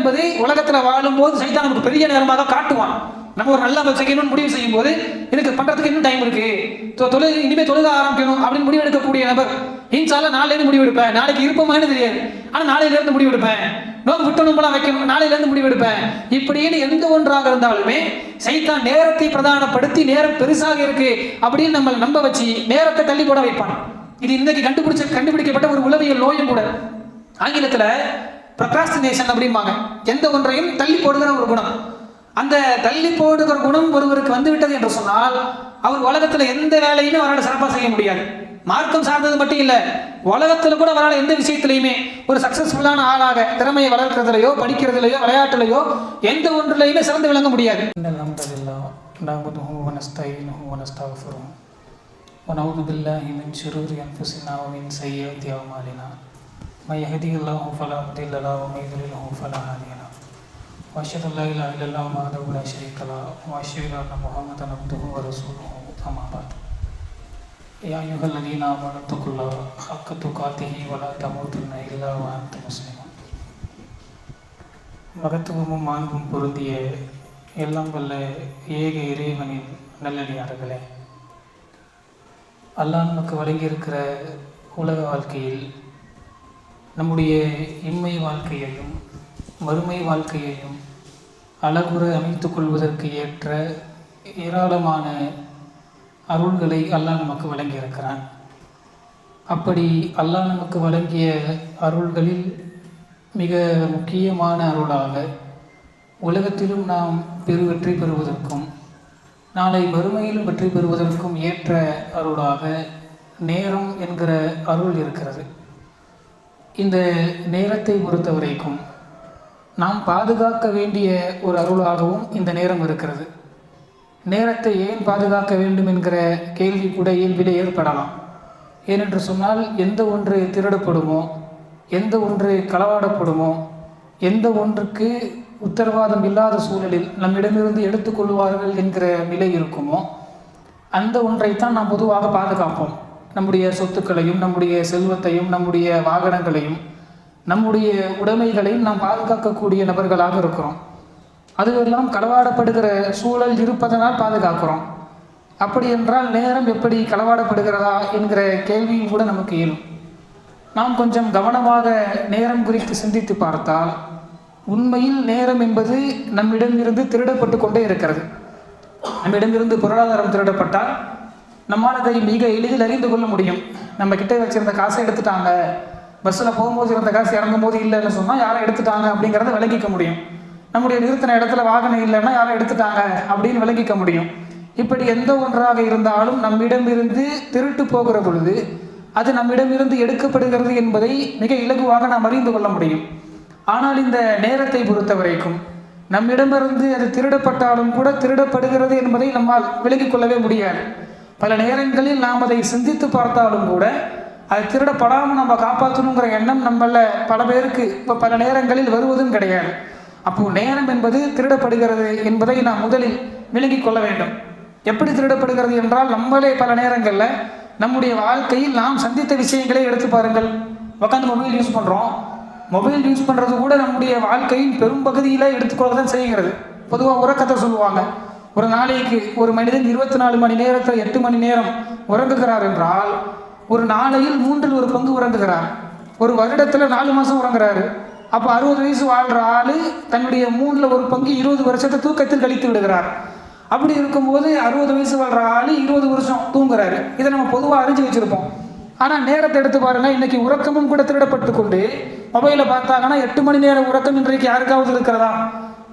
என்பது உலகத்தில் வாழும்போது சைதான் நமக்கு பெரிய நேரமாக காட்டுவான். நம்ம ஒரு நல்ல செய்யணும்னு முடிவு செய்யும் போது எனக்கு பண்றதுக்கு இன்னும் டைம் இருக்கு. தொழில் இனிமே தொழுக ஆரம்பிக்கணும் அப்படின்னு முடிவு எடுக்கக்கூடிய நபர். இன்சால நாளையில முடிவு எடுப்பேன் நாளைக்கு இருப்போமான்னு தெரியாது. ஆனா நாளையில இருந்து முடிவு எடுப்பேன் நோக்கு விட்டணும்லாம் வைக்கணும். நாளையில இருந்து முடிவு எடுப்பேன் இப்படின்னு எந்த ஒன்றாக இருந்தாலுமே சைத்தான் நேரத்தை பிரதானப்படுத்தி நேரம் பெருசாக இருக்கு அப்படின்னு நம்ம நம்ப வச்சு நேரத்தை தள்ளி போட வைப்பான். இது இன்னைக்கு கண்டுபிடிச்ச கண்டுபிடிக்கப்பட்ட ஒரு உளவியல் நோயும் கூட. ஆங்கிலத்துல ப்ரொக்ராஸ்டினேஷன் அப்படிம்பாங்க எந்த ஒன்றையும் தள்ளி போடுகிற ஒரு குணம் அந்த தள்ளி போடுகிற குணம் ஒருவருக்கு வந்துவிட்டது என்று சொன்னால் அவர் உலகத்துல எந்த வேலையுமே அவரால் சிறப்பாக செய்ய முடியாது மார்க்கம் சார்ந்தது மட்டும் இல்ல உலகத்துல கூட அவரால் எந்த விஷயத்திலையுமே ஒரு சக்சஸ்ஃபுல்லான ஆளாக திறமையை வளர்க்கறதுலையோ படிக்கிறதுலையோ விளையாட்டுலையோ எந்த ஒன்றிலையுமே சிறந்து விளங்க முடியாது الحمد لله نعبده ونستعينه ونستغفره ونعوذ بالله من شرور أنفسنا ومن سيئات أعمالنا من يهده الله فلا مضل له ومن يضلله فلا هادي له وأشهد أن لا إله إلا الله وحده لا شريك له وأشهد أن محمدا عبده ورسوله أما بعد يا أيها الذين آمنوا اتقوا الله حق تقاته ولا تموتن إلا وأنتم مسلمون மகத்துவமும் மாண்பும் பொருந்திய எல்லாம் வல்ல ஏக இறைவனின் நல்லடியார்களே அல்லாஹ் நமக்கு வழங்கியிருக்கிற உலக வாழ்க்கையில் நம்முடைய இம்மை வாழ்க்கையையும் மறுமை வாழ்க்கையையும் அழகுற அமைத்து கொள்வதற்கு ஏற்ற ஏராளமான அருள்களை அல்லாஹ் நமக்கு வழங்கியிருக்கிறான். அப்படி அல்லாஹ் நமக்கு வழங்கிய அருள்களில் மிக முக்கியமான அருளாக உலகத்திலும் நாம் பெரு வெற்றி பெறுவதற்கும் நாளை மறுமையிலும் வெற்றி பெறுவதற்கும் ஏற்ற அருளாக நேரம் என்கிற அருள் இருக்கிறது. இந்த நேரத்தை பொறுத்த வரைக்கும் நாம் பாதுகாக்க வேண்டிய ஒரு அருளாகவும் இந்த நேரம் இருக்கிறது. நேரத்தை ஏன் பாதுகாக்க வேண்டும் என்கிற கேள்வி கூட இயல்பிலே ஏற்படலாம். ஏனென்று சொன்னால் எந்த ஒன்று திருடப்படுமோ எந்த ஒன்று களவாடப்படுமோ எந்த ஒன்றுக்கு உத்தரவாதம் இல்லாத சூழலில் நம்மிடமிருந்து எடுத்துக்கொள்வார்கள் என்கிற நிலை இருக்குமோ அந்த ஒன்றைத்தான் நாம் பொதுவாக பாதுகாப்போம். நம்முடைய சொத்துக்களையும் நம்முடைய செல்வத்தையும் நம்முடைய வாகனங்களையும் நம்முடைய உடைமைகளையும் நாம் பாதுகாக்கக்கூடிய நபர்களாக இருக்கிறோம். அதுவெல்லாம் களவாடப்படுகிற சூழல் இருப்பதனால் பாதுகாக்கிறோம். அப்படி என்றால் நேரம் எப்படி களவாடப்படுகிறதா என்கிற கேள்வியும் கூட நமக்கு இயலும் நாம் கொஞ்சம் கவனமாக நேரம் குறித்து சிந்தித்து பார்த்தால் உண்மையில் நேரம் என்பது நம்மிடமிருந்து திருடப்பட்டு கொண்டே இருக்கிறது. நம்மிடமிருந்து பொருளாதாரம் திருடப்பட்டால் நம்மால் அதை மிக எளிதில் அறிந்து கொள்ள முடியும். நம்ம கிட்டே வச்சிருந்த காசை எடுத்துட்டாங்க. பஸ்ஸில் போகும்போது இருந்த காசு இறங்கும் போது இல்லைன்னு சொன்னால் யாரை எடுத்துட்டாங்க அப்படிங்கிறத விளங்கிக்க முடியும். நம்முடைய நிறுத்தின இடத்துல வாகனம் இல்லைன்னா யாரை எடுத்துட்டாங்க அப்படின்னு விளங்கிக்க முடியும். இப்படி எந்த ஒன்றாக இருந்தாலும் நம்மிடமிருந்து திருட்டு போகிற பொழுது அது நம்மிடமிருந்து எடுக்கப்படுகிறது என்பதை மிக இலகுவாக நாம் அறிந்து கொள்ள முடியும். ஆனால் இந்த நேரத்தை பொறுத்த வரைக்கும் நம்மிடமிருந்து அது திருடப்பட்டாலும் கூட திருடப்படுகிறது என்பதை நம்மால் விலகிக் கொள்ளவே முடியாது. பல நேரங்களில் நாம் அதை சிந்தித்து பார்த்தாலும் கூட அது திருடப்படாமல் நம்ம காப்பாற்றணுங்கிற எண்ணம் நம்மள பல பேருக்கு இப்போ பல நேரங்களில் வருவதும் கிடையாது. அப்போ நேரம் என்பது திருடப்படுகிறது என்பதை நாம் முதலில் விலகிக் கொள்ள வேண்டும். எப்படி திருடப்படுகிறது என்றால் நம்மளே பல நேரங்களில் நம்முடைய வாழ்க்கையில் நாம் சந்தித்த விஷயங்களை எடுத்து பாருங்கள். உட்காந்து மொபைல் யூஸ் பண்ணுறோம் மொபைல் யூஸ் பண்ணுறது கூட நம்முடைய வாழ்க்கையின் பெரும் பகுதியில் எடுத்துக்கொள்ள தான் செய்கிறது. பொதுவாக உறக்கத்தை சொல்லுவாங்க. ஒரு நாளைக்கு ஒரு மனிதன் இருபத்தி நாலு மணி நேரத்தில் எட்டு மணி நேரம் உறங்குகிறார் என்றால் ஒரு நாளையில் மூன்றில் ஒரு பங்கு உறங்குகிறார். ஒரு வருடத்தில் நாலு மாதம் உறங்குறாரு. அப்போ அறுபது வயசு வாழ்கிற ஆள் தன்னுடைய மூணில் ஒரு பங்கு இருபது வருஷத்தை தூக்கத்தில் கழித்து விடுகிறார். அப்படி இருக்கும்போது அறுபது வயசு வாழ்கிற ஆள் இருபது வருஷம் தூங்குறாரு. இதை நம்ம பொதுவாக அறிஞ்சு வச்சுருப்போம். ஆனால் நேரத்தை எடுத்து பாருங்கள் இன்றைக்கி உறக்கமும் கூட திருடப்பட்டு கொண்டு மொபைலில் பார்த்தாங்கன்னா எட்டு மணி நேரம் உறக்கம் இன்றைக்கு யாருக்காவது இருக்கிறதா?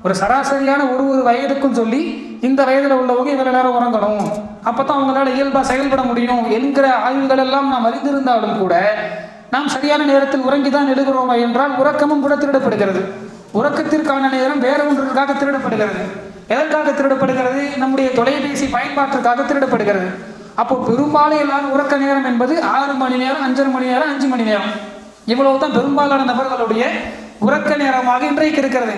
ஒரு சராசரியான ஒரு ஒரு வயதுக்கும் சொல்லி இந்த வயதில் உள்ளவங்க இவ்வளோ நேரம் உறங்கணும். அப்போ தான் அவங்களால இயல்பாக செயல்பட முடியும் என்கிற ஆய்வுகள் எல்லாம் நாம் அறிந்திருந்தாலும் கூட நாம் சரியான நேரத்தில் உறங்கி தான் எழுகிறோமா என்றால் உறக்கமும் கூட திருடப்படுகிறது. உறக்கத்திற்கான நேரம் வேற ஒன்றுக்காக திருடப்படுகிறது. எதற்காக திருடப்படுகிறது? நம்முடைய தொலைபேசி பயன்பாட்டிற்காக திருடப்படுகிறது. அப்போ பெரும்பாலும் எல்லாரும் உறக்க நேரம் என்பது ஆறு மணி நேரம் அஞ்சரை மணி நேரம் அஞ்சு மணி நேரம். இவ்வளவு தான் பெரும்பாலான நபர்களுடைய உறக்க நேரமாக இன்றைக்கு இருக்கிறது.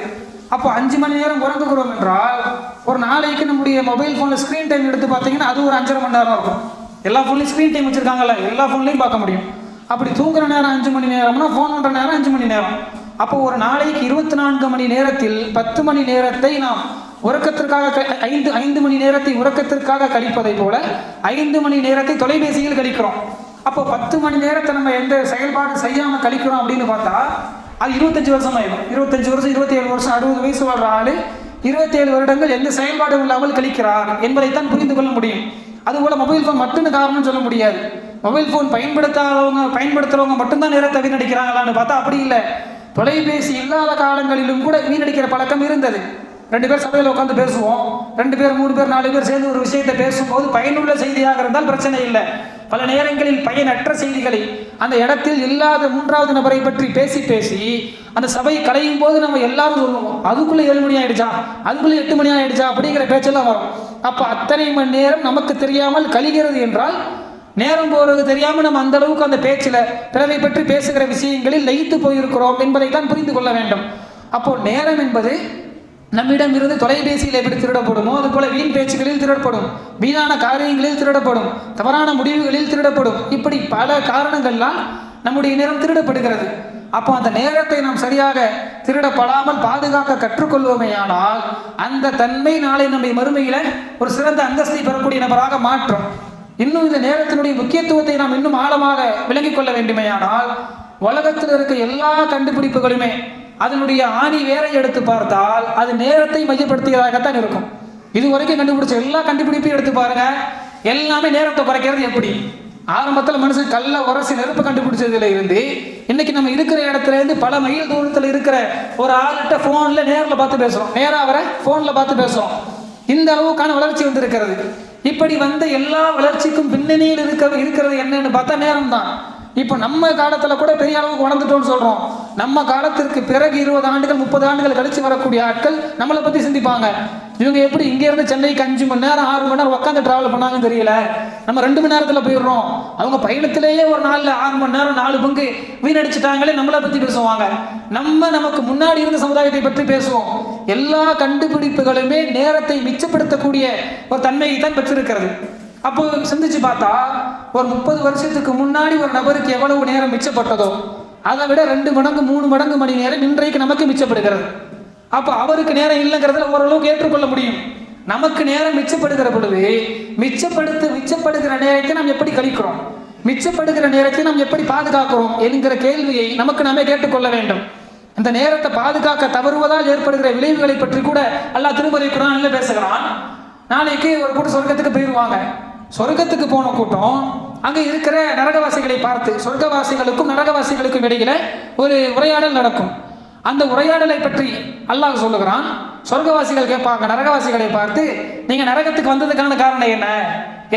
அப்போ அஞ்சு மணி நேரம் உறங்குகிறோம் என்றால் ஒரு நாளைக்கு நம்முடைய மொபைல் ஃபோனில் ஸ்க்ரீன் டைம் எடுத்து பார்த்தீங்கன்னா அது ஒரு அஞ்சரை மணி நேரம் இருக்கும். எல்லா ஃபோன்லையும் ஸ்க்ரீன் டைம் வச்சுருக்காங்கல்ல எல்லா ஃபோன்லையும் பார்க்க முடியும். அப்படி தூங்குற நேரம் அஞ்சு மணி நேரம்னா ஃபோன் பண்ணுற நேரம் அஞ்சு மணி நேரம். அப்போ ஒரு நாளைக்கு இருபத்தி நான்கு மணி நேரத்தில் பத்து மணி நேரத்தை நாம் உறக்கத்திற்காக க- ஐந்து ஐந்து மணி நேரத்தை உறக்கத்திற்காக கழிப்பதை போல ஐந்து மணி நேரத்தை தொலைபேசியில் கழிக்கிறோம். அப்போ பத்து மணி நேரத்தை நம்ம எந்த செயல்பாடு செய்யாமல் கழிக்கிறோம் அப்படின்னு பார்த்தா அது இருபத்தஞ்சு வருஷம் ஆயிடும். இருபத்தஞ்சு வருஷம் இருபத்தி ஏழு வருஷம் அறுபது வயசு வாழ்ற ஆளு இருபத்தேழு வருடங்கள் எந்த செயல்பாடும் இல்லாமல் கழிக்கிறார் என்பதைத்தான் புரிந்து கொள்ள முடியும். அதுபோல் மொபைல் ஃபோன் மட்டும்னு காரணம் சொல்ல முடியாது. மொபைல் ஃபோன் பயன்படுத்தாதவங்க பயன்படுத்துறவங்க மட்டும்தான் நேரத்தை வீணடிக்கிறாங்களான்னு பார்த்தா அப்படி இல்லை. தொலைபேசி இல்லாத காலங்களிலும் கூட வீணடிக்கிற பழக்கம் இருந்தது. ரெண்டு பேர் சபையில் உட்காந்து பேசுவோம். ரெண்டு பேர் மூணு பேர் நாலு பேர் சேர்ந்து ஒரு விஷயத்தை பேசும்போது பயனுள்ள செய்தியாக இருந்தால் பிரச்சனை இல்லை. பல நேரங்களில் பயனற்ற செய்திகளை அந்த இடத்தில் இல்லாத மூன்றாவது நபரை பற்றி பேசி பேசி அந்த சபை கலையும் போது நம்ம எல்லாரும் சொல்லுவோம் அதுக்குள்ள ஏழு மணி ஆயிடுச்சா? அதுக்குள்ள எட்டு மணி ஆயிடுச்சா? அப்படிங்கிற பேச்செல்லாம் வரும். அப்போ அத்தனை மணி நேரம் நமக்கு தெரியாமல் கழிகிறது என்றால் நேரம் போறது தெரியாமல் நம்ம அந்த அளவுக்கு அந்த பேச்சில் பிறரை பற்றி பேசுகிற விஷயங்களில் லயித்து போயிருக்கிறோம் என்பதை தான் புரிந்து கொள்ள வேண்டும். அப்போ நேரம் என்பது நம்மிடம் இருந்து தொலைபேசியில் எப்படி திருடப்படுமோ அது போல வீண் பேச்சுகளில் திருடப்படும் வீணான காரியங்களில் திருடப்படும் தவறான முடிவுகளில் திருடப்படும். இப்படி பல காரணங்கள்லாம் நம்முடைய நேரம் திருடப்படுகிறது. அப்போ அந்த நேரத்தை நாம் சரியாக திருடப்படாமல் பாதுகாக்க கற்றுக்கொள்வோமேயானால் அந்த தன்மை நாளை நம்மை மறுமையில ஒரு சிறந்த அந்தஸ்தை பெறக்கூடிய நபராக மாற்றும். இன்னும் இந்த நேரத்தினுடைய முக்கியத்துவத்தை நாம் இன்னும் ஆழமாக விளங்கிக் கொள்ள வேண்டுமேயானால் உலகத்தில் இருக்க எல்லா கண்டுபிடிப்புகளுமே அதனுடைய ஆணி வேரை எடுத்து பார்த்தால் அது நேரத்தை மையப்படுத்தியதாகத்தான் இருக்கும். இது வரைக்கும் கண்டுபிடிச்ச எல்லா கண்டுபிடிப்பையும் எடுத்து பாருங்க. எல்லாமே நேரத்தை குறைக்கிறது எப்படி? ஆரம்பத்தில் மனுஷன் கல்ல உரசி நெருப்பு கண்டுபிடிச்சதுல இருந்து இன்னைக்கு நம்ம இருக்கிற இடத்துல இருந்து பல மைல் தூரத்தில் இருக்கிற ஒரு ஆள்கிட்ட ஃபோனில் நேரில் பார்த்து பேசுகிறோம் நேராக வர ஃபோனில் பார்த்து பேசுகிறோம் இந்த அளவுக்கான வளர்ச்சி வந்திருக்கிறது. இப்படி வந்த எல்லா வளர்ச்சிக்கும் பின்னணியில் இருக்க இருக்கிறது என்னன்னு பார்த்தா நேரம் தான் இப்போ நம்ம காலத்தில் கூட பெரிய அளவுக்கு வளர்ந்துட்டோம்னு சொல்கிறோம் நம்ம காலத்திற்கு பிறகு இருபது ஆண்டுகள் முப்பது ஆண்டுகள் கழித்து வரக்கூடிய ஆட்கள் நம்மளை பற்றி சிந்திப்பாங்க. இவங்க எப்படி இங்கேருந்து சென்னைக்கு அஞ்சு மணி நேரம் ஆறு மணி நேரம் உட்காந்து ட்ராவல் பண்ணாங்கன்னு தெரியல. நம்ம ரெண்டு மணி நேரத்தில் போயிடுறோம். அவங்க பயணத்திலேயே ஒரு நாளில் ஆறு மணி நேரம் நாலு பங்கு வீணடிச்சிட்டாங்களே நம்மளை பற்றி பேசுவாங்க. நம்ம நமக்கு முன்னாடி இருந்த சமுதாயத்தை பற்றி பேசுவோம். எல்லா கண்டுபிடிப்புகளுமே நேரத்தை மிச்சப்படுத்தக்கூடிய ஒரு தன்மையை தான் பெற்றிருக்கிறது. அப்போ சிந்திச்சு பார்த்தா ஒரு முப்பது வருஷத்துக்கு முன்னாடி ஒரு நபருக்கு எவ்வளவு நேரம் மிச்சப்பட்டதோ அதை விட ரெண்டு மடங்கு மூணு மடங்கு மணி நேரம் இன்றைக்கு நமக்கு மிச்சப்படுகிறது. அப்போ அவருக்கு நேரம் இல்லைங்கிறதுல ஓரளவுக்கு ஏற்றுக்கொள்ள முடியும். நமக்கு நேரம் மிச்சப்படுகிற பொழுது மிச்சப்படுத்த மிச்சப்படுகிற நேரத்தை நாம் எப்படி கழிக்கிறோம்? மிச்சப்படுகிற நேரத்தை நாம் எப்படி பாதுகாக்கிறோம் என்கிற கேள்வியை நமக்கு நாமே கேட்டுக்கொள்ள வேண்டும். இந்த நேரத்தை பாதுகாக்க தவறுவதால் ஏற்படுகிற விளைவுகளை பற்றி கூட அல்லாஹ் திருமறை குரான்ல பேசுகிறான். நாளைக்கு ஒரு கூட்டம் சொர்க்கத்துக்கு போயிடுவாங்க சொர்க்கத்துக்கு போன கூட்டம் அங்கே இருக்கிற நரகவாசிகளை பார்த்து சொர்க்கவாசிகளுக்கும் நரகவாசிகளுக்கும் இடையில ஒரு உரையாடல் நடக்கும். அந்த உரையாடலை பற்றி அல்லாஹ் சொல்லுகிறான். சொர்க்கவாசிகள் கேட்பாங்க நரகவாசிகளை பார்த்து நீங்க நரகத்துக்கு வந்ததுக்கான காரணம் என்ன?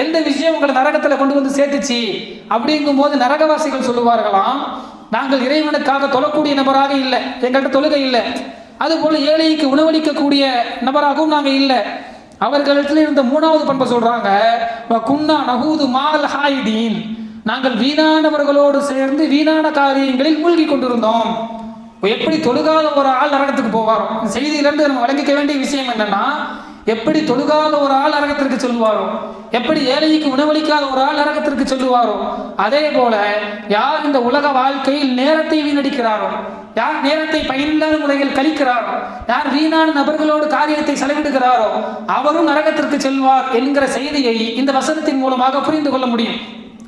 எந்த விஷயம் உங்களை நரகத்துல கொண்டு வந்து சேர்த்துச்சு? அப்படிங்கும் போது நரகவாசிகள் சொல்லுவார்களாம் நாங்கள் இறைவனுக்காக தொழக்கூடிய நபராக இல்லை எங்கள்கிட்ட தொழுகை இல்லை. அதுபோல ஏழைக்கு உணவளிக்கக்கூடிய நபராகவும் நாங்கள் இல்லை. அவர்களிடத்தில் இருந்த மூணாவது பண்பை சொல்றாங்க குன்னா நகூது மால் ஹாயிடீன் நாங்கள் வீணானவர்களோடு சேர்ந்து வீணான காரியங்களில் மூழ்கி கொண்டிருந்தோம். எப்படி தொழுகாத ஒரு ஆள் நரகத்துக்கு போவாரோ? செய்தியிலிருந்து நம்ம வழங்கிக்க வேண்டிய விஷயம் என்னன்னா எப்படி தொழுகாத ஒரு ஆள் நரகத்திற்கு செல்வாரோ? எப்படி ஏழைக்கு உணவளிக்காத ஒரு ஆள் நரகத்திற்கு செல்லுவாரோ? அதே போல யார் இந்த உலக வாழ்க்கையில் நேரத்தை வீணடிக்கிறாரோ? யார் நேரத்தை பயனில்லாத முறையில் கழிக்கிறாரோ? யார் வீணான நபர்களோடு காரியத்தை செலவிடுகிறாரோ? அவரும் நரகத்திற்கு செல்வார் என்கிற செய்தியை இந்த வசனத்தின் மூலமாக புரிந்து கொள்ள முடியும்.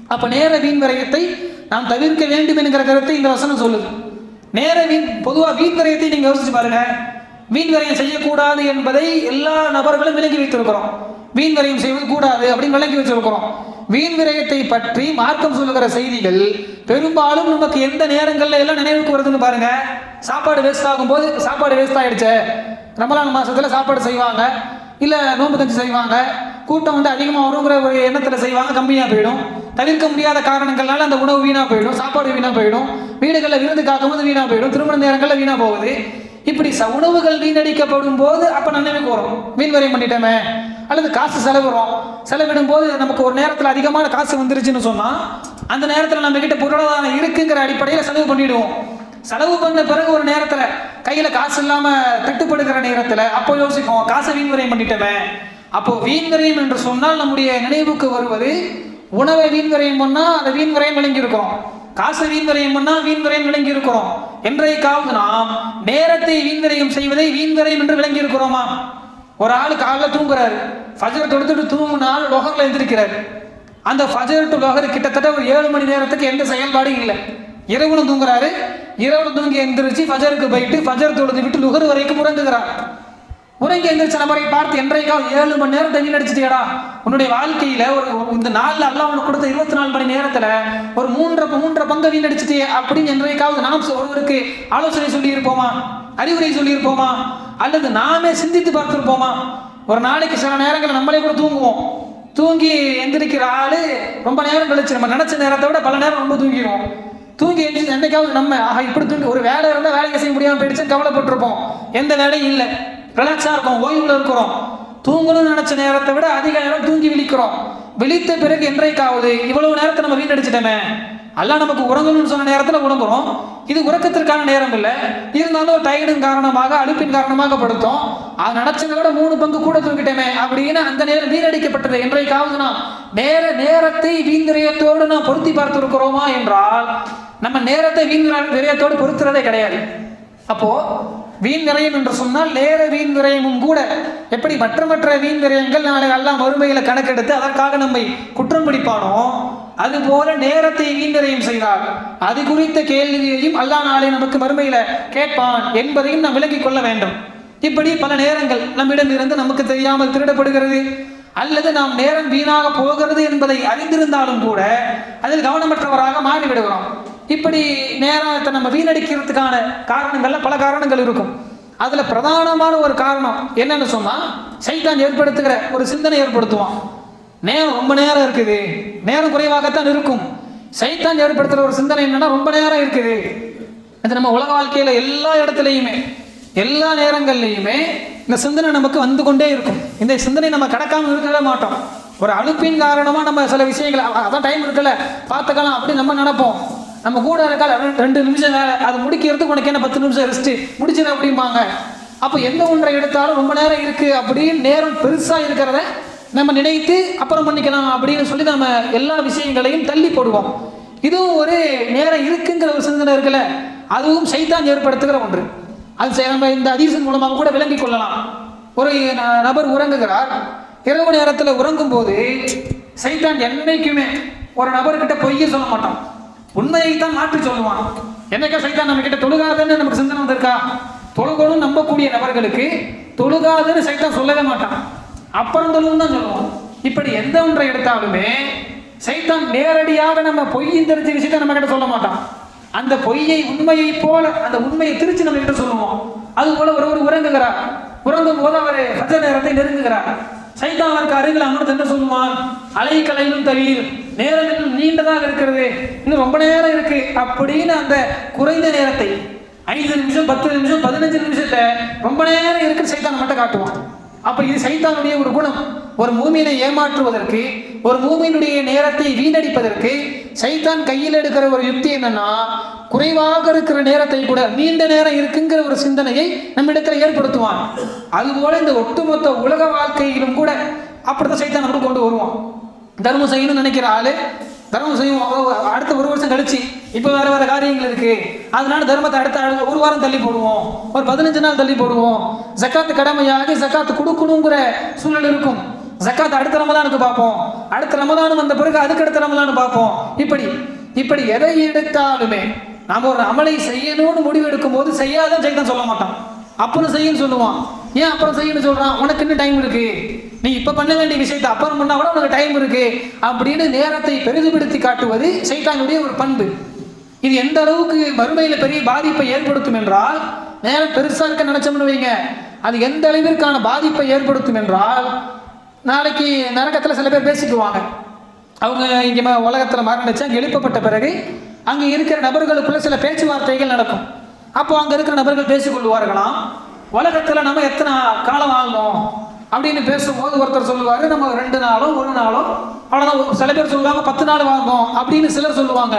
அப்ப நேர வீண் விரயத்தை நாம் தவிர்க்க வேண்டும் என்கிற கருத்தை இந்த வசனம் சொல்லுது. நேர வீண் பொதுவா வீண் விரயத்தை நீங்க யோசிச்சு பாருங்க. வீண்வரையும் செய்யக்கூடாது என்பதை எல்லா நபர்களும் விலகி வைத்திருக்கிறோம். வீண்வரையும் செய்வது கூடாது அப்படின்னு விலகி வச்சிருக்கிறோம் வீண் விரயத்தை பற்றி மார்க்கம் சொல்லுகிற செய்திகள் பெரும்பாலும் நமக்கு எந்த நேரங்கள்ல எல்லாம் நினைவுக்கு வருதுன்னு பாருங்க. சாப்பாடு வேஸ்ட் ஆகும்போது சாப்பாடு வேஸ்ட் ஆயிடுச்சு. ரமலான் மாசத்துல சாப்பாடு செய்வாங்க. இல்ல நோன்பு கஞ்சி செய்வாங்க. கூட்டம் வந்து அதிகமாக வருங்கிற ஒரு எண்ணத்தில் செய்வாங்க கம்மியாக போயிடும். தவிர்க்க முடியாத காரணங்கள்னால அந்த உணவு வீணாக போயிடும். சாப்பாடு வீணாக போயிடும். வீடுகளில் விருந்து காக்கும் போது வீணாக போயிடும். திருமண நேரங்களில் வீணாக போகுது. இப்படி ச உணவுகள் வீணடிக்கப்படும் போது அப்போ நன்மைக்கு வரும் மீன்வரையும் பண்ணிட்டோமே. அல்லது காசு செலவிடும் செலவிடும் போது நமக்கு ஒரு நேரத்தில் அதிகமான காசு வந்துருச்சுன்னு சொன்னால் அந்த நேரத்தில் நம்ம கிட்ட பொருளாதாரம் இருக்குங்கிற அடிப்படையில் செலவு பண்ணிடுவோம். செலவு பண்ண பிறகு ஒரு நேரத்தில் கையில் காசு இல்லாமல் தட்டுப்படுகிற நேரத்தில் அப்போ யோசிப்போம் காசை வீண்வரையும் பண்ணிட்டோமே. அப்போ வீண்வரையும் என்று சொன்னால் நம்முடைய நினைவுக்கு வருவது உணவை வீண்வரையும் பண்ணால் அதை வீண்வரையும் விரயம் விளங்கி இருக்கிறோம் காசை வீண்வரையும் விரயம் பண்ணால் விளங்கி இருக்கிறோம் என்றைக்காவது நாம் நேரத்தை வீண்விரயம் செய்வதை வீண்விரயம் என்று விளங்கி இருக்கிறோமா ஒரு ஆள் காலைல தூங்குறாரு. ஃபஜர் தொடுத்துட்டு தூங்குனால் லொகர்ல எழுந்திருக்கிறார் அந்த ஃபஜர் டு லொகர் கிட்டத்தட்ட ஒரு ஏழு மணி நேரத்துக்கு எந்த செயல்பாடும் இல்லை. இரவுல தூங்குறாரு. இரவுல தூங்கி எந்திரிச்சு ஃபஜருக்கு போயிட்டு ஃபஜர் தொழுது விட்டு லுகர் வரைக்கும் உறங்குகிறார். உறங்கி எந்திரிச்ச நபரை பார்த்து என்றைக்காவது ஏழு மணி நேரம் தண்ணி அடிச்சிட்டியாடா. உன்னுடைய வாழ்க்கையில ஒரு இந்த நாள்ல அல்ல உனக்கு கொடுத்த இருபத்தி நாலு மணி நேரத்துல ஒரு மூன்றரை மூன்றரை பங்கு வீணடிச்சிட்டியே அப்படின்னு என்றைக்காவது நாம் சொ- ஒருவருக்கு ஆலோசனை சொல்லி இருப்போமா அறிவுரை சொல்லி இருப்போமா அல்லது நாமே சிந்தித்து பார்த்திருப்போமா? ஒரு நாளைக்கு சில நேரங்களில் நம்மளே கூட தூங்குவோம். தூங்கி எந்திரிக்கிற ஆளு ரொம்ப நேரம் கழிச்சு நம்ம நினைச்ச நேரத்தை விட பல நேரம் ரொம்ப தூங்கிடுவோம். தூங்கி எழுந்து என்னைக்காவது நம்ம ஆஹா இப்படி தூங்கி ஒரு வேலை இருந்தால் வேலையை செய்ய முடியாமல் போயிடுச்சு கவலைப்பட்டிருப்போம். எந்த வேலையும் இல்லை. ரிலாக்ஸாக இருக்கும் ஓய்வில் இருக்கிறோம். தூங்கணும்னு நினச்ச நேரத்தை விட அதிக நேரம் தூங்கி விழிக்கிறோம். விழித்த பிறகு என்றைக்காவது இவ்வளவு நேரத்தை நம்ம வீணடிச்சிட்டோமே. எல்லாம் நமக்கு உறங்கணும்னு சொன்ன நேரத்தில் உறங்குறோம். இது உறக்கத்திற்கான நேரம் இல்லை இருந்தாலும் டயர்டின் காரணமாக அழுப்பின் காரணமாக படுத்தோம். அது நினச்சதை விட மூணு பங்கு கூட தூங்கிட்டோமே. அப்படின்னு அந்த நேரம் வீணடிக்கப்பட்டது. என்றைக்காவது நாம் நேர நேரத்தை வீண்விரயத்தோடு நாம் பொருத்தி பார்த்திருக்கிறோமா என்றால் நம்ம நேரத்தை வீண் விரயத்தோடு பொருத்துறதே கிடையாது. அப்போது வீண் விரயம் என்று சொன்னால் நேர வீண் விரயமும் கூட. எப்படி மற்ற மற்ற வீண் விரயங்கள் நாளை எல்லாம் மறுமையில் கணக்கெடுத்து அதற்காக நம்மை குற்றம் பிடிப்பானோ அதுபோல நேரத்தை வீண் செய்தார் செய்தால் அது குறித்த கேள்வியையும் அல்லா நாளை நமக்கு மறுமையில கேட்பான் என்பதையும் நாம் விளங்கிக் கொள்ள வேண்டும். இப்படி பல நேரங்கள் நம்மிடம் இருந்து நமக்கு தெரியாமல் திருடப்படுகிறது. அல்லது நாம் நேரம் வீணாக போகிறது என்பதை அறிந்திருந்தாலும் கூட அதில் கவனமற்றவராக மாறிவிடுகிறோம். இப்படி நேரத்தை நம்ம வீணடிக்கிறதுக்கான காரணங்கள்ல பல காரணங்கள் இருக்கும். அதுல பிரதானமான ஒரு காரணம் என்னன்னு சொன்னா சைத்தான் ஏற்படுத்துகிற ஒரு சிந்தனை ஏற்படுத்துவான். நேரம் ரொம்ப நேரம் இருக்குது. நேரம் குறைவாகத்தான் இருக்கும். சைத்தான் ஏற்படுத்துகிற ஒரு சிந்தனை என்னன்னா ரொம்ப நேரம் இருக்குது. அது நம்ம உலக வாழ்க்கையில எல்லா இடத்துலையுமே எல்லா நேரங்கள்லையுமே இந்த சிந்தனை நமக்கு வந்து கொண்டே இருக்கும். இந்த சிந்தனை நம்ம கடக்காமல் இருக்கவே மாட்டோம். ஒரு அழுப்பின் காரணமா நம்ம சில விஷயங்களை அதான் டைம் இருக்கல பார்த்துக்கலாம் அப்படி நம்ம நினைப்போம். நம்ம கூட இருக்கால ரெண்டு- நிமிஷம் வேலை. அதை முடிக்கிறதுக்கு உனக்கு என்ன பத்து நிமிஷம் ரெஸ்ட்டு முடிச்சிட அப்படிம்பாங்க. அப்போ எந்த ஒன்றை எடுத்தாலும் ரொம்ப நேரம் இருக்குது அப்படின்னு நேரம் பெருசாக இருக்கிறத நம்ம நினைத்து அப்புறம் பண்ணிக்கலாம் அப்படின்னு சொல்லி நம்ம எல்லா விஷயங்களையும் தள்ளி போடுவோம். இதுவும் ஒரு நேரம் இருக்குங்கிற ஒரு சிந்தனை இருக்குல்ல? அதுவும் சைத்தான் ஏற்படுத்துகிற ஒன்று. அது நம்ம இந்த அதிசன் மூலமாக கூட விளங்கி கொள்ளலாம். ஒரு ந- நபர் உறங்குகிறார். இரவு நேரத்தில் உறங்கும் போது சைத்தான் என்னைக்குமே ஒரு நபர்கிட்ட பொய்ய சொல்ல மாட்டான். உண்மையை தான் மாற்றி சொல்லுவான். என்னைக்கா சைத்தான் நம்ம கிட்ட தொழுகாதுன்னு நமக்கு சிந்தனை வந்திருக்கா? தொழுகணும் நம்பக்கூடிய நபர்களுக்கு தொழுகாதுன்னு சைத்தான் சொல்லவே மாட்டான். அப்புறம் தொழுகும் தான் சொல்லுவான். இப்படி எந்த ஒன்றை எடுத்தாலுமே சைத்தான் நேரடியாக நம்ம பொய்யின் தெரிஞ்ச விஷயத்தை நம்ம கிட்ட சொல்ல மாட்டான். அந்த பொய்யை உண்மையை போல அந்த உண்மையை திருச்சி நம்ம கிட்ட சொல்லுவோம் அது போல ஒருவர் உறங்குகிறார். உறங்கும் போது அவர் சஜ நேரத்தை நெருங்குகிறார். சைத்தான் அவருக்கு அருகில் அமர்ந்து என்ன சொல்லுவான். அலை கலையும் தவிர. நேரம் இன்னும் நீண்டதாக இருக்கிறது. இன்னும் ரொம்ப நேரம் இருக்கு அப்படின்னு அந்த குறைந்த நேரத்தை ஐந்து நிமிஷம் பத்து நிமிஷம் பதினஞ்சு நிமிஷத்தை ரொம்ப நேரம் இருக்கிற சைத்தான் மட்டும் காட்டுவான். அப்ப இது சைத்தானுடைய ஒரு குணம். ஒரு மூமியினை ஏமாற்றுவதற்கு ஒரு மூமியினுடைய நேரத்தை வீணடிப்பதற்கு சைத்தான் கையில் எடுக்கிற ஒரு யுக்தி என்னன்னா குறைவாக இருக்கிற நேரத்தை கூட நீண்ட நேரம் இருக்குங்கிற ஒரு சிந்தனையை நம்மிடத்தில் ஏற்படுத்துவான். அதுபோல இந்த ஒட்டுமொத்த உலக வாழ்க்கையிலும் கூட அப்படித்தான் சைத்தான் நம்ம கொண்டு வருவான். தர்மம் செய்யணும்னு நினைக்கிற ஆளு தர்மம் செய்யும் அடுத்த ஒரு வருஷம் கழிச்சு இப்போ வேற வேற காரியங்கள் இருக்கு. அதனால தர்மத்தை அடுத்த அடுத்த ஒரு வாரம் தள்ளி போடுவோம். ஒரு பதினஞ்சு நாள் தள்ளி போடுவோம். ஜக்காத்து கடமையாகி ஜக்காத்து கொடுக்கணுங்கிற சூழல் இருக்கும். ஜக்காத்து அடுத்த ரமதானுக்கு பார்ப்போம். அடுத்த ரமதான் வந்த பிறகு அதுக்கு அடுத்த ரமதான் பார்ப்போம். இப்படி இப்படி எதை எடுத்தாலுமே நாம ஒரு அமலை செய்யணும்னு முடிவு எடுக்கும் போது செய்யாத சைத்தான் சொல்ல மாட்டான். அப்புறம் செய்யன்னு சொல்லுவான். ஏன் அப்புறம் செய்யணும்னு சொல்றான்? உனக்கு இன்னும் டைம் இருக்கு. நீ இப்ப பண்ண வேண்டிய விஷயத்தை அப்புறம் பண்ணா கூட உனக்கு டைம் இருக்கு அப்படின்னு நேரத்தை பெரிதுபடுத்தி காட்டுவது சைத்தானுடைய ஒரு பண்பு. இது எந்த அளவுக்கு மறுமையில் பெரிய பாதிப்பை ஏற்படுத்தும் என்றால் நேரம் பெருசா இருக்க நினைச்சோம்னு வைங்க. அது எந்த அளவிற்கான பாதிப்பை ஏற்படுத்தும் என்றால் நாளைக்கு நரகத்துல சில பேர் பேசிக்குவாங்க. அவங்க இங்கே ம உலகத்தில் மரணிச்சு அங்கே எழுப்பப்பட்ட பிறகு அங்கே இருக்கிற நபர்களுக்குள்ள சில பேச்சுவார்த்தைகள் நடக்கும். அப்போ அங்கே இருக்கிற நபர்கள் பேசிக்கொள்வார்களாம். உலகத்தில் நம்ம எத்தனை அப்படின்னு பேசும்போது ஒருத்தர் சொல்லுவார் நம்ம ரெண்டு நாளோ ஒரு நாளோ அவ்வளோதான் சில பேர் சொல்லுவாங்க பத்து நாள் வாழ்ந்தோம் அப்படின்னு சிலர் சொல்லுவாங்க.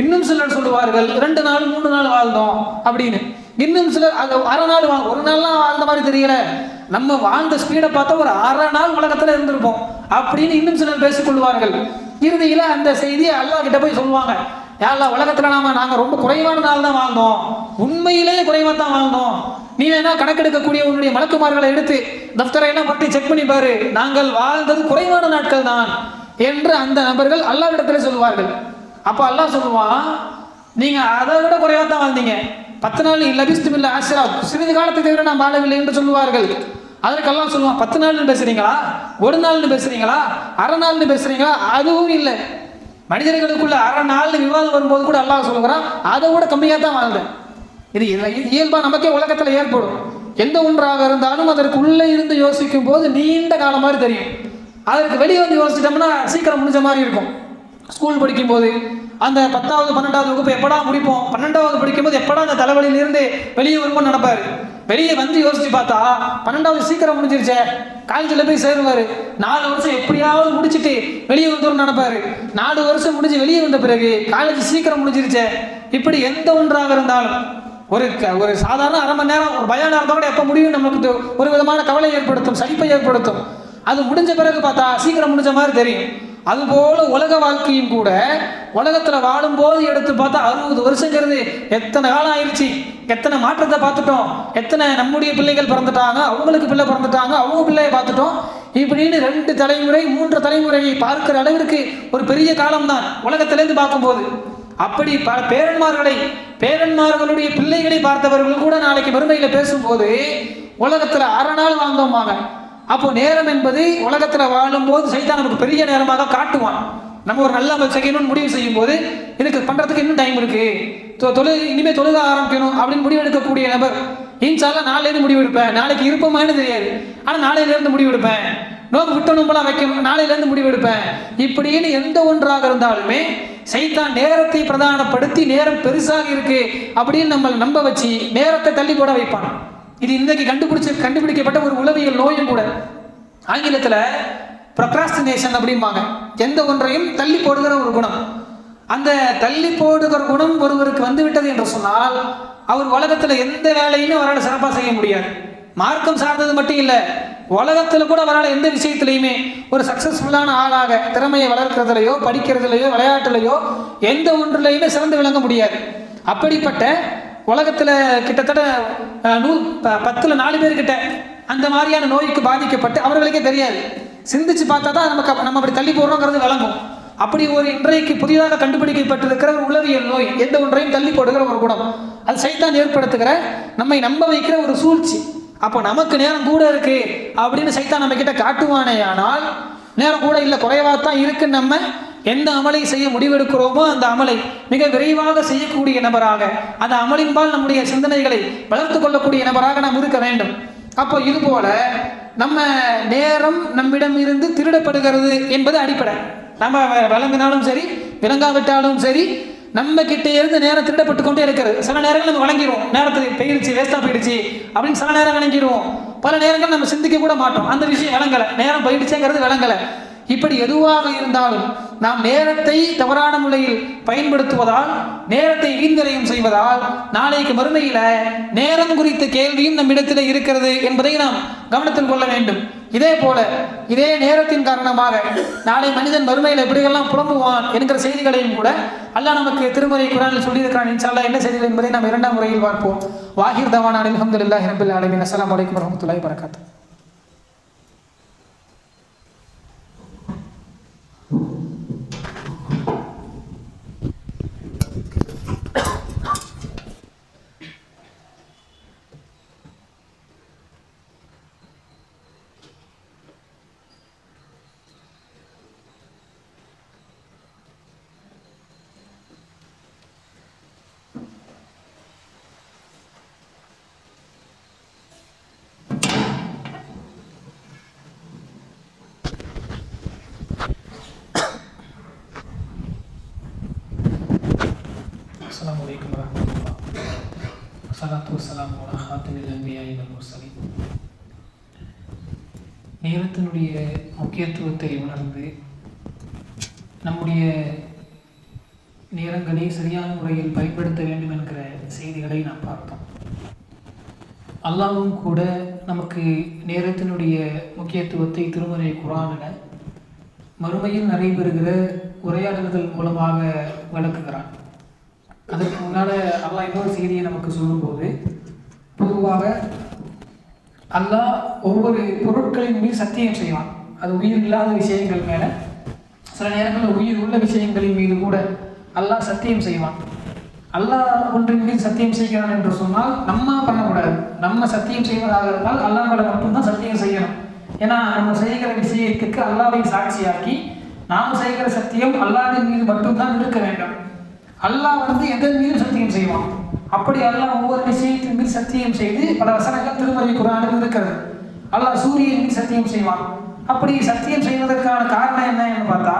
இன்னும் சிலர் சொல்லுவார்கள் ரெண்டு நாள் மூணு நாள் வாழ்ந்தோம் அப்படின்னு. இன்னும் சிலர் அது அரை நாள் வாங்க ஒரு நாள்லாம் வாழ்ந்த மாதிரி தெரியல. நம்ம வாழ்ந்த ஸ்பீடை பார்த்தா ஒரு அரை நாள் உலகத்தில் இருந்திருப்போம் அப்படின்னு இன்னும் சிலர் பேசிக்கொள்வார்கள் இறுதியில் அந்த செய்தியை அல்லாஹ் கிட்ட போய் சொல்லுவாங்க. யாழ்லா உலகத்தில் நாம நாங்கள் ரொம்ப குறைவான நாள் தான் வாழ்ந்தோம். உண்மையிலேயே குறைவாக தான் வாழ்ந்தோம். நீ வேணா கணக்கெடுக்கக்கூடிய உன்னுடைய மலக்குமார்களை எடுத்து தப்தரை எல்லாம் பற்றி செக் பண்ணி பாரு. நாங்கள் வாழ்ந்தது குறைவான நாட்கள் தான் என்று அந்த நபர்கள் அல்லாவிடத்தில் சொல்லுவார்கள். அப்போ அல்லாஹ் சொல்லுவான் நீங்கள் அதை விட குறைவாக தான் வாழ்ந்தீங்க. பத்து நாள் லபிஸ்தும் இல்லை ஆசிரா. சிறிது காலத்தை தவிர நான் வாழவில்லை என்று சொல்லுவார்கள். அதற்கெல்லாம் சொல்லுவான் பத்து நாள்னு பேசுறீங்களா? ஒரு நாள்னு பேசுறீங்களா? அரை நாள்னு பேசுறீங்களா? அதுவும் இல்லை. மனிதர்களுக்குள்ள அரை நாள்னு விவாதம் வரும்போது கூட அல்லாஹ் சொல்லுகிறான் அதை விட கம்மியாக தான் வாழ்ந்தேன். இது இயல்பாக நமக்கே உலகத்தில் ஏற்படும். எந்த ஒன்றாக இருந்தாலும் அதற்கு உள்ளே இருந்து யோசிக்கும் போது நீண்ட காலம் மாதிரி தெரியும். அதற்கு வெளியே வந்து யோசிச்சிட்டோம்னா சீக்கிரம் முடிஞ்ச மாதிரி இருக்கும். ஸ்கூல் படிக்கும்போது அந்த பத்தாவது பன்னெண்டாவது வகுப்பு எப்படா முடிப்போம்? பன்னெண்டாவது படிக்கும்போது எப்படா அந்த தலைவலியிலிருந்து வெளியே வரும்போது நடப்பார் வெளியே வந்து யோசிச்சு பார்த்தா பன்னெண்டாவது சீக்கிரம் முடிஞ்சிருச்சே காலேஜில் போய் சேருவார். நாலு வருஷம் எப்படியாவது முடிச்சிட்டு வெளியே வந்துடும் நடப்பார் நாலு வருஷம் முடிஞ்சு வெளியே வந்த பிறகு காலேஜ் சீக்கிரம் முடிஞ்சிருச்சே இப்படி எந்த ஒன்றாக இருந்தாலும் ஒரு ஒரு சாதாரண அரை மணி நேரம் ஒரு பயம் இருந்தால் கூட எப்போ முடியும்? நமக்கு ஒரு விதமான கவலை ஏற்படுத்தும் சலிப்பை ஏற்படுத்தும். அது முடிஞ்ச பிறகு பார்த்தா சீக்கிரம் முடிஞ்ச மாதிரி தெரியும். அதுபோல உலக வாழ்க்கையும் கூட உலகத்தில் வாழும்போது எடுத்து பார்த்தா அறுபது வருஷங்கிறது எத்தனை காலம் ஆயிடுச்சு எத்தனை மாற்றத்தை பார்த்துட்டோம்? எத்தனை நம்முடைய பிள்ளைகள் பிறந்துட்டாங்க? அவங்களுக்கு பிள்ளை பிறந்துட்டாங்க? அவங்க பிள்ளையை பார்த்துட்டோம். இப்படின்னு ரெண்டு தலைமுறை மூன்று தலைமுறையை பார்க்கிற அளவிற்கு ஒரு பெரிய காலம்தான் உலகத்திலேருந்து பார்க்கும்போது. அப்படி பல பேரன்மார்களை பேரன்மார்களுடைய பிள்ளைகளை பார்த்தவர்கள் கூட நாளைக்கு மறுமையில் பேசும்போது உலகத்தில் அரை நாள் வாழ்ந்தோமாங்க. அப்போ நேரம் என்பது உலகத்தில் வாழும்போது சைத்தான் நமக்கு பெரிய நேரமாக காட்டுவான். நம்ம ஒரு நல்ல அமல் செய்யணும்னு முடிவு செய்யும் போது எனக்கு பண்ணுறதுக்கு இன்னும் டைம் இருக்குது தொழு இனிமேல் தொழுக ஆரம்பிக்கணும் அப்படின்னு முடிவு எடுக்கக்கூடிய நபர் இன்சால நாளையிலேருந்து முடிவு எடுப்பேன். நாளைக்கு இருப்போமான்னு தெரியாது. ஆனால் நாளையிலேருந்து முடிவு எடுப்பேன். நோக்கு விட்ட நோம்பெல்லாம் வைக்கணும் நாளையிலேருந்து முடிவெடுப்பேன் இப்படின்னு எந்த ஒன்றாக இருந்தாலுமே சைத்தான் நேரத்தை பிரதானப்படுத்தி நேரம் பெருசாக இருக்கு அப்படின்னு நம்ம நம்ப வச்சு நேரத்தை தள்ளி போட வைப்பான். இது இன்னைக்கு கண்டுபிடிச்ச கண்டுபிடிக்கப்பட்ட ஒரு உளவியல் நோயும் கூட. ஆங்கிலத்தில் ப்ரொக்ராஸ்டினேஷன் அப்படிம்பாங்க. எந்த ஒன்றையும் தள்ளி போடுகிற ஒரு குணம். அந்த தள்ளி போடுகிற குணம் ஒருவருக்கு வந்துவிட்டது என்று சொன்னால் அவர் உலகத்தில் எந்த வேலையுமே அவரால் சிறப்பாக செய்ய முடியாது. மார்க்கம் சார்ந்தது மட்டும் இல்லை உலகத்தில் கூட அவரால் எந்த விஷயத்திலையுமே ஒரு சக்ஸஸ்ஃபுல்லான ஆளாக திறமையை வளர்க்கறதுலையோ படிக்கிறதுலையோ விளையாட்டுலையோ எந்த ஒன்றுலையுமே சிறந்து விளங்க முடியாது. அப்படிப்பட்ட உலகத்தில் கிட்டத்தட்ட நூ பத்தில் நாலு பேர்கிட்ட அந்த மாதிரியான நோய்க்கு பாதிக்கப்பட்டு அவர்களுக்கே தெரியாது. சிந்திச்சு பார்த்தா தான் நமக்கு நம்ம அப்படி தள்ளி போடுறோங்கிறது விளங்கும். அப்படி ஒரு இன்றைக்கு புதிதாக கண்டுபிடிக்கப்பட்டிருக்கிற ஒரு உளவியல் நோய் எந்த ஒன்றையும் தள்ளி போடுகிற ஒரு குணம். அது சைத்தான் ஏற்படுத்துகிற நம்மை நம்ப வைக்கிற ஒரு சூழ்ச்சி. அப்போ நமக்கு நேரம் கூட இருக்கு அப்படின்னு சைத்தான் நம்ம கிட்ட காட்டுவானே ஆனால் நேரம் கூட இல்லை குறைவாக தான் இருக்குன்னு நம்ம. எந்த அமலை செய்ய முடிவெடுக்கிறோமோ அந்த அமலை மிக விரைவாக செய்யக்கூடிய நபராக அந்த அமலின்பால் நம்முடைய சிந்தனைகளை வளர்த்து கொள்ளக்கூடிய நபராக நாம் இருக்க வேண்டும். அப்போ இது போல நம்ம நேரம் நம்மிடம் இருந்து திருடப்படுகிறது என்பது அடிப்படை. நம்ம வ- விளங்கினாலும் சரி விளங்காவிட்டாலும் சரி நம்ம கிட்டே இருந்து நேரம் திட்டப்பட்டு கொண்டே இருக்கிறது. சில நேரங்கள் நம்ம வழங்கிடுவோம் நேரத்துக்கு போயிடுச்சு வேஸ்ட்டாக போயிடுச்சு அப்படின்னு சில நேரம் வழங்கிடுவோம் பல நேரங்கள் நம்ம சிந்திக்க கூட மாட்டோம். அந்த விஷயம் விளங்கலை. நேரம் போயிடுச்சேங்கிறது விளங்கலை. இப்படி எதுவாக இருந்தாலும் நாம் நேரத்தை தவறான முறையில் பயன்படுத்துவதால் நேரத்தை வீண்விரயம் செய்வதால் நாளைக்கு மறுமையில நேரம் குறித்த கேள்வியும் நம்மிடத்தில் இருக்கிறது என்பதை நாம் கவனத்தில் கொள்ள வேண்டும். இதே போல இதே நேரத்தின் காரணமாக நாளை மனிதன் மறுமையில் எப்படியெல்லாம் புலம்புவான் என்கிற செய்திகளையும் கூட அல்லாஹ் நமக்கு திருமறை குரானில் சொல்லியிருக்கிறான். இன்ஷால்லா என்ன செய்திகள் என்பதை நாம் இரண்டாம் முறையில் பார்ப்போம். வாஹிர் தவான் அலமதுல்லாஹி ரபில் அலமின் அஸ்லாம் வலைக்கம் வரமத்துல்லாஹி வரகாத்து السلام عليكم ورحمة الله والصلاة والسلام على خاتم الأنبياء والمرسلين நேரத்தினுடைய முக்கியத்துவத்தை உணர்ந்து நம்முடைய நேரங்களை சரியான முறையில் பயன்படுத்த வேண்டும் என்கிற செய்திகளை நாம் பார்த்தோம். அல்லாவும் கூட நமக்கு நேரத்தினுடைய முக்கியத்துவத்தை திருமறை குரானில் மறுமையில் நடைபெறுகிற உரையாடல்கள் மூலமாக விளக்குகிறான். அதற்கு முன்னால் அல்லாஹ் இன்னொரு செய்தியை நமக்கு சொல்லும்போது பொதுவாக அல்லாஹ் ஒவ்வொரு பொருட்களின் மீது சத்தியம் செய்வான். அது உயிர் இல்லாத விஷயங்கள் மேலே சில நேரங்களில் உயிர் உள்ள விஷயங்களின் மீது கூட அல்லாஹ் சத்தியம் செய்வான். அல்லாஹ் ஒன்றின் மீது சத்தியம் செய்கிறான் என்று சொன்னால் நம்ம பண்ணக்கூடாது. நம்ம சத்தியம் செய்வதாக இருந்தால் அல்லாஹ் மேலே மட்டும்தான் சத்தியம் செய்யணும். ஏன்னா நம்ம செய்கிற விஷயத்துக்கு அல்லாவை சாட்சியாக்கி நாம் செய்கிற சத்தியம் அல்லாவின் மீது மட்டும்தான் இருக்க வேண்டும். அல்லாஹ் வந்து எதன் மீது சத்தியம் செய்வான். அப்படி அல்லாஹ் ஒவ்வொரு விஷயத்தின் மீது சத்தியம் செய்து பல வசனங்கள் திருமறை குரானில் இருக்கிறது. அல்லாஹ் சூரியன் மீது சத்தியம் செய்வான். அப்படி சத்தியம் செய்வதற்கான காரணம் என்னன்னு பார்த்தா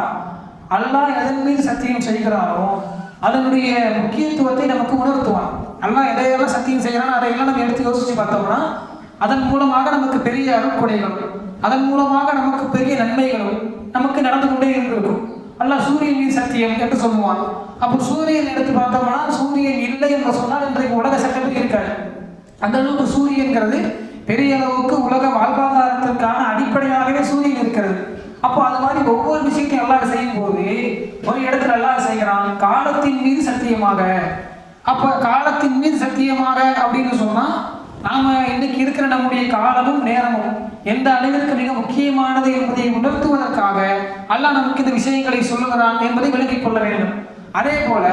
அல்லாஹ் எதன் மீது சத்தியம் செய்கிறாரோ அதனுடைய முக்கியத்துவத்தை நமக்கு உணர்த்துவான். அல்லாஹ் எதையெல்லாம் சத்தியம் செய்கிறானோ அதையெல்லாம் நம்ம எடுத்து யோசிச்சு பார்த்தோம்னா அதன் மூலமாக நமக்கு பெரிய அருட்கொடைகளும் அதன் மூலமாக நமக்கு பெரிய நன்மைகளும் நமக்கு நடந்து கொண்டே இருந்திருக்கும். அல்லாஹ் சூரியன் மீது சத்தியம் என்று சொல்லுவான். அப்போ சூரியன் எடுத்து பார்த்தோம்னா சூரியன் இல்லை என்று சொன்னால் இன்றைக்கு உலக சட்டமே இருக்காது. அந்த அளவுக்கு சூரியன்கிறது பெரிய அளவுக்கு உலக வாழ்வாதாரத்திற்கான அடிப்படையாகவே சூரியன் இருக்கிறது. அப்போ அது மாதிரி ஒவ்வொரு விஷயத்தையும் அல்லாஹ் செய்யும் போது ஒரு இடத்துல அல்லாஹ் செய்கிறான் காலத்தின் மீது சத்தியமாக. அப்போ காலத்தின் மீது சத்தியமாக அப்படின்னு சொன்னா நாம இன்னைக்கு இருக்கிற நம்முடைய காலமும் நேரமும். எந்த அளவிற்கு மிக முக்கியமானது என்பதை உணர்த்துவதற்காக அல்லாஹ் நமக்கு இந்த விஷயங்களை சொல்லுகிறான் என்பதை விளங்கிக் கொள்ள வேண்டும். அதே போல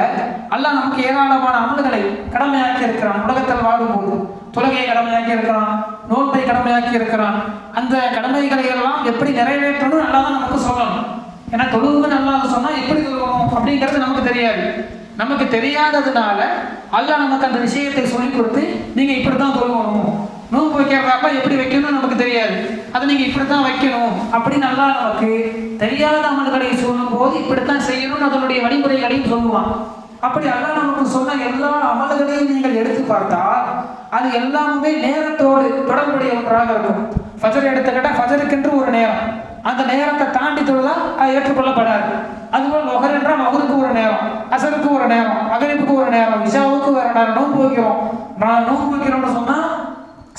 அல்லாஹ் நமக்கு ஏராளமான அமல்களை கடமையாக்கி இருக்கிறான். உலகத்தில் வாழும்போது தொழுகையை கடமையாக்கி இருக்கிறான் நோன்பை கடமையாக்கி இருக்கிறான். அந்த கடமைகளை எல்லாம் எப்படி நிறைவேற்றணும் நல்லா தான் நமக்கு சொல்லணும். ஏன்னா தொழுவுன்னு நல்லா சொன்னா எப்படி தொழுவணும் அப்படிங்கிறது நமக்கு தெரியாது. நமக்கு தெரியாததுனால அல்லாஹ் நமக்கு அந்த விஷயத்தை சொல்லிக் கொடுத்து நீங்க இப்படி தான் தொழுவணும் நோன்பு வைக்கிறதாப்பா எப்படி வைக்கணும்னு நமக்கு தெரியாது. அதை நீங்கள் இப்படி தான் வைக்கணும். அப்படின்னு நல்லா நமக்கு தெரியாத அமல்களை சொல்லும் போது இப்படித்தான் செய்யணும்னு அதனுடைய வழிமுறைகளையும் சொல்லுவான். அப்படி அல்லா நமக்கு சொன்ன எல்லா அமல்களையும் நீங்கள் எடுத்து பார்த்தால் அது எல்லாமே நேரத்தோடு தொடர்புடைய ஒன்றாக இருக்கும். ஃபஜர் எடுத்துக்கிட்டால் ஃபஜருக்கென்று ஒரு நேரம். அந்த நேரத்தை தாண்டி தொழுதான் அது ஏற்றுக்கொள்ளப்படாது. அதுபோல் மொகர் என்றால் மகருக்கு ஒரு நேரம் அசருக்கு ஒரு நேரம் மகரிப்புக்கு ஒரு நேரம் விஷாவுக்கு ஒரு நேரம் நோன்பு வைக்கிறோம். நான் நோன்பு வைக்கிறோம்னு சொன்னால்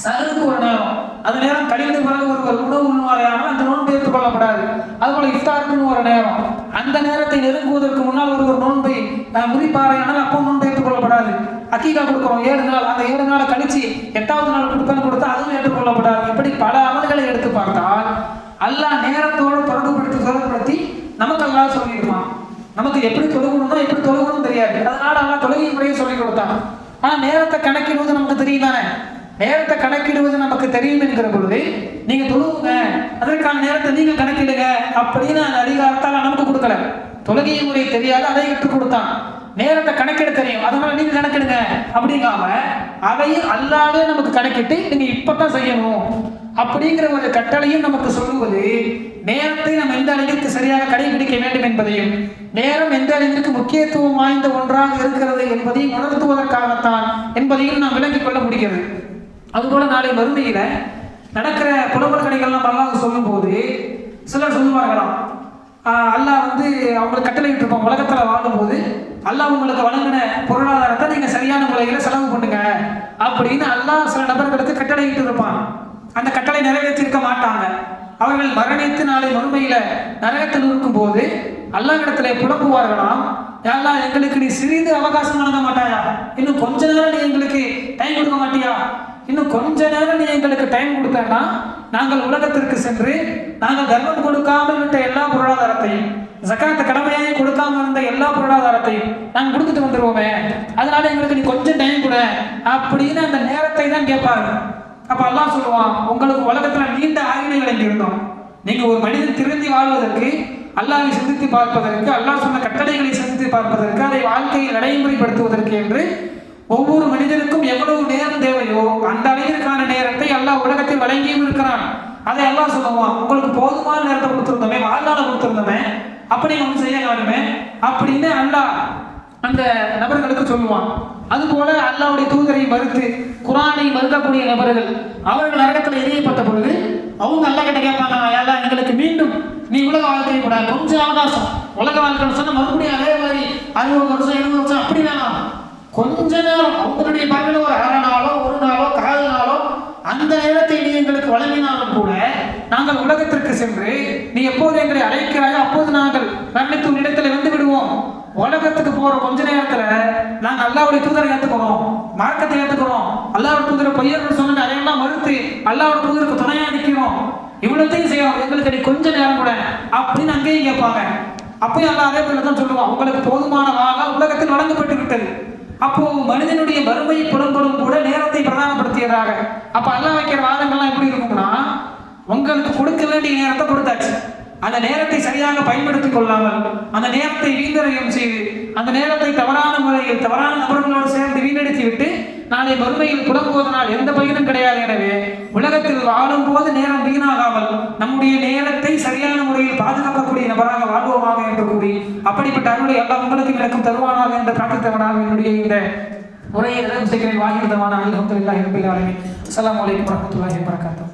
சகருக்கு ஒரு நேரம் அந்த நேரம் கழிந்த பிறகு ஒருவர் உணவு உண்ணுவாரையானால் அந்த நோன்பு ஏற்றுக்கொள்ளப்படாது அதுபோல இஃப்தாருக்குன்னு ஒரு நேரம். அந்த நேரத்தை நெருங்குவதற்கு முன்னால் ஒருவர் நோன்பை முறிப்பாரையானால் அப்போ நோன்பு ஏற்றுக்கொள்ளப்படாது அக்கீகா கொடுக்குறோம். ஏழு நாள். அந்த ஏழு நாளை கழிச்சு எட்டாவது நாள் கொடுப்பேன் கொடுத்தா அதுவும் ஏற்றுக்கொள்ளப்படாது இப்படி பல அமல்களை எடுத்து பார்த்தால் அல்லாஹ் நேரத்தோடு தொடர்புபடுத்தி தொடர்புபடுத்தி நமக்கு அல்லாஹ் சொல்லிடுவான் நமக்கு எப்படி தொழுகணும்னா எப்படி தொழுகணும் தெரியாது. அதனால அல்லாஹ் தொழுகை முறையை சொல்லி கொடுத்தான். ஆனால் நேரத்தை கணக்கிடுவது நமக்கு தெரியும் தானே நேரத்தை கணக்கிடுவது நமக்கு தெரியும் என்கிற பொழுது நீங்க தொழுவுங்க. அதற்கான நேரத்தை நீங்க கணக்கிடுங்க அப்படின்னு அந்த அதிகாரத்தால் நமக்கு கொடுக்கல. தொழுகிய முறை தெரியாது அதை கற்றுக் கொடுத்தான். நேரத்தை கணக்கிட தெரியும். அதனால நீங்க கணக்கிடுங்க. அப்படிங்காம அதையும் அல்லாவே நமக்கு கணக்கிட்டு நீங்க இப்பதான் செய்யணும். அப்படிங்கிற ஒரு கட்டளையும் நமக்கு சொல்லுவது நேரத்தை நம்ம எந்த அளவிற்கு சரியாக கடைபிடிக்க வேண்டும் என்பதையும் நேரம் எந்த அளவிற்கு முக்கியத்துவம் வாய்ந்த ஒன்றாக இருக்கிறது என்பதையும் உணர்த்துவதற்காகத்தான் என்பதையும் நாம் விளங்கிக் கொள்ள முடிகிறது. அதுபோல நாளை மறுமையில் நடக்கிற புலவர் கடைகள்லாம் அல்லாஹ் சொல்லும்போது சிலர் சொல்லுவார்களாம். அல்லாஹ் வந்து அவங்களுக்கு கட்டளை இருப்போம் உலகத்தில் வாழும்போது அல்லாஹ் உங்களுக்கு வழங்கின பொருளாதாரத்தை நீங்க சரியான முறையில் செலவு பண்ணுங்க அப்படின்னு அல்லாஹ் சில நபர்களுக்கு கட்டளை இருப்பான் அந்த கட்டளை நிறைவேற்றிருக்க மாட்டாங்க. அவர்கள் மரணித்து நாளை மறுமையில நரகத்தில் இருக்கும்போது அல்லாஹ்விடத்திலே புலம்புவார்களாம். யாரா எங்களுக்கு நீ சிறிது அவகாசம் வழங்க மாட்டாயா? இன்னும் கொஞ்ச நேரம் நீ எங்களுக்கு டைம் கொடுக்க மாட்டியா? இன்னும் கொஞ்ச நேரம் நீ எங்களுக்கு டைம் கொடுத்தேன்னா நாங்கள் உலகத்திற்கு சென்று நாங்கள் தர்மம் கொடுக்காமல் விட்ட எல்லா பொருளாதாரத்தையும் ஜக்காத்த கடமையாக கொடுக்காம இருந்த எல்லா பொருளாதாரத்தையும் நாங்கள் கொடுத்துட்டு வந்துடுவோமே அதனால எங்களுக்கு நீ கொஞ்சம் டைம் கொடு. அப்படின்னு அந்த நேரத்தை தான் கேட்பாங்க அப்ப அல்லாஹ் சொல்லுவான் உங்களுக்கு உலகத்துல நீண்ட ஆயுளை வழங்கி இருந்தோம் நீங்க ஒரு மனிதன் திருந்தி வாழ்வதற்கு அல்லாவை சிந்தித்து பார்ப்பதற்கு அல்லாஹ் சொன்ன கட்டளைகளை சிந்தித்து பார்ப்பதற்கு அதை வாழ்க்கையில் நடைமுறைப்படுத்துவதற்கு என்று ஒவ்வொரு மனிதனுக்கும் எவ்வளவு நேரம் தேவையோ அந்த அளவிற்கான நேரத்தை அல்லாஹ் உலகத்தில் வழங்கியும் இருக்கிறான் அதை எல்லாம் சொல்லுவான் உங்களுக்கு போதுமான நேரத்தை கொடுத்துருந்தோமே வாழ்நாள கொடுத்துருந்தோமே அப்படி ஒன்று செய்ய வேணுமே அப்படின்னு அல்லாஹ் அந்த நபர்களுக்கு சொல்லுவான். அதுபோல அல்லாவுடைய தூதரை மறுத்து குரானை மறுக்கக்கூடிய நபர்கள் அவர்கள் நரகத்தில் எரியப்பட்ட பொழுது அவங்க அல்லா கிட்ட கேட்பாங்க எல்லாம் எங்களுக்கு மீண்டும் நீ உலக வாழ்க்கை கூட கொஞ்சம் அவகாசம். உலக வாழ்க்கை சொன்னா மறுபடியும் அதே மாதிரி அறுபது வருஷம் எழுபது வருஷம் அப்படி வேணாம். கொஞ்ச நேரம் அவங்களுடைய பார்வையில் ஒரு அரை நாளோ ஒரு நாளோ கால் நாளோ அந்த நேரத்தை நீ எங்களுக்கு வழங்கினாலும் கூட நாங்கள் உலகத்திற்கு சென்று நீ எப்போது எங்களை அழைக்கிறாயோ அப்போது நாங்கள் மரணித்து உன்னிடத்தில் வந்து விடுவோம். உலகத்துக்கு போற கொஞ்ச நேரத்துல நாங்க அல்லாவுடைய தூதரை ஏத்துக்கிறோம் மார்க்கத்தை ஏத்துக்கிறோம் அல்லாவுடைய தூதரை பொய்யர்கள் சொன்ன அதையெல்லாம் மறுத்து அல்லாவுடைய தூதருக்கு துணையா நிற்கிறோம் இவ்வளத்தையும் செய்யும் எங்களுக்கு நீ கொஞ்ச நேரம் கூட. அப்படின்னு அங்கேயும் கேட்பாங்க. அப்பயும் அல்லா அதே போல தான் சொல்லுவான். உங்களுக்கு போதுமான வாகா உலகத்தில் வழங்கப்பட்டு விட்டது அப்போ மனிதனுடைய வறுமை புலம்படும் கூட நேரத்தை பிரதானப்படுத்தியதாக. அப்ப அல்ல வைக்கிற வாதங்கள்லாம் எப்படி இருக்கும்னா உங்களுக்கு கொடுக்க வேண்டிய நேரத்தை கொடுத்தாச்சு. அந்த நேரத்தை சரியாக பயன்படுத்திக் கொள்ளாமல் அந்த நேரத்தை வீந்தரையும் செய்து அந்த நேரத்தை தவறான முறையில் தவறான நபர்களோடு சேர்ந்து வீணடித்து விட்டு நாளை மறுமையில் புலம்புவதனால் எந்த பயனும் கிடையாது. எனவே உலகத்தில் வாழும் போது நேரம் வீணாகாமல் நம்முடைய நேரத்தை சரியான முறையில் பாதுகாக்கக்கூடிய நபராக வாழ்வோமாக என்று கூறி அப்படிப்பட்ட அருளை எல்லா உங்களுக்கு விளக்கும் தருவானாக என்று பிரார்த்தித்தவனாக என்னுடைய இந்த உரையை நிறைவு செய்கிறேன். வாகிருதமான அல்ஹம்துலில்லாஹி ரபில் ஆலமீன். அஸ்ஸலாமு அலைக்கும் வரஹ்மத்துல்லாஹி வபரகாத்துஹு.